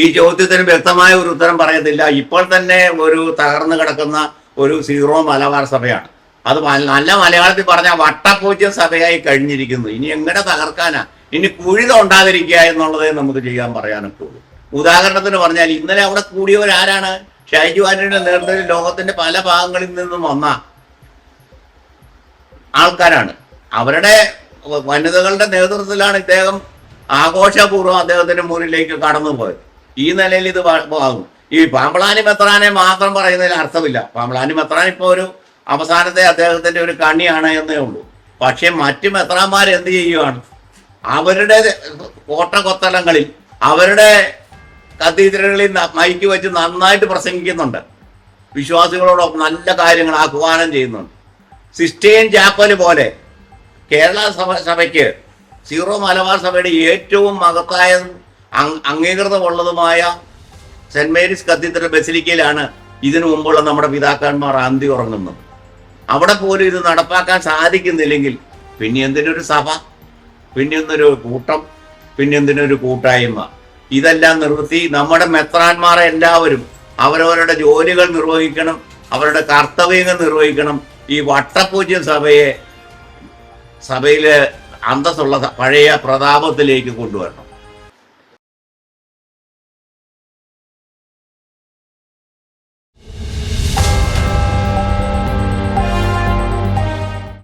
ഈ ചോദ്യത്തിന് വ്യക്തമായ ഒരു ഉത്തരം പറയത്തില്ല. ഇപ്പോൾ തന്നെ ഒരു തകർന്നു കിടക്കുന്ന ഒരു സീറോ മലബാർ സഭയാണ്. അത് നല്ല മലയാളത്തിൽ പറഞ്ഞ വട്ടപൂജ്യ സഭയായി കഴിഞ്ഞിരിക്കുന്നു. ഇനി എങ്ങനെ തകർക്കാനാ? ഇനി കുഴിത ഉണ്ടാതിരിക്കുക എന്നുള്ളതേ നമുക്ക് ചെയ്യാൻ പറയാനൊക്കെയുള്ളൂ ഉദാഹരണത്തിന് പറഞ്ഞാൽ ഇന്നലെ അവിടെ കൂടിയവരാരാണ്? ഷൈജു ആന്റണിയുടെ നേതൃത്വത്തിൽ ലോകത്തിന്റെ പല ഭാഗങ്ങളിൽ നിന്നും വന്ന ആൾക്കാരാണ്. അവരുടെ വനിതകളുടെ നേതൃത്വത്തിലാണ് ഇദ്ദേഹം ആഘോഷപൂർവം അദ്ദേഹത്തിന്റെ മുറിയിലേക്ക് കടന്നുപോയത്. ഈ നിലയിൽ ഇത് ആകും ഈ പാമ്പളാനി മെത്രാനെ മാത്രം പറയുന്നതിൽ അർത്ഥമില്ല. പാമ്പളാനി മെത്രാൻ ഇപ്പോൾ ഒരു അവസാനത്തെ അദ്ദേഹത്തിന്റെ ഒരു കണ്ണിയാണ് എന്നേ ഉള്ളൂ. പക്ഷെ മറ്റു മെത്രാന്മാർ എന്ത് ചെയ്യുവാണ്? അവരുടെ കോട്ടകൊത്തലങ്ങളിൽ അവരുടെ കത്തീദ്രകളിൽ മൈക്ക് വെച്ച് നന്നായിട്ട് പ്രസംഗിക്കുന്നുണ്ട്. വിശ്വാസികളോടൊപ്പം നല്ല കാര്യങ്ങൾ ആഹ്വാനം ചെയ്യുന്നുണ്ട്. സിസ്റ്റേൻ ചാപ്പൽ പോലെ കേരള സഭ സഭയ്ക്ക് സീറോ മലബാർ സഭയുടെ ഏറ്റവും മഹത്തായ അംഗീകൃതമുള്ളതുമായ സെന്റ് മേരീസ് കത്തീഡ്രൽ ബസിലിക്കയിലാണ് ഇതിനു മുമ്പുള്ള നമ്മുടെ പിതാക്കന്മാർ അന്തി ഉറങ്ങുന്നത്. അവിടെ പോലും ഇത് നടപ്പാക്കാൻ സാധിക്കുന്നില്ലെങ്കിൽ പിന്നെ എന്തിനൊരു സഭ? പിന്നെ എന്തൊരു കൂട്ടം? പിന്നെ എന്തിനൊരു കൂട്ടായ്മ? ഇതെല്ലാം നിർത്തി നമ്മുടെ മെത്രാന്മാരെ എല്ലാവരും അവരവരുടെ ജോലികൾ നിർവഹിക്കണം അവരുടെ കർത്തവ്യങ്ങൾ നിർവഹിക്കണം. ഈ വട്ടപൂജ്യം സഭയെ സഭയിലെ അന്തസ്സുള്ള പഴയ പ്രതാപത്തിലേക്ക് കൊണ്ടുവരണം.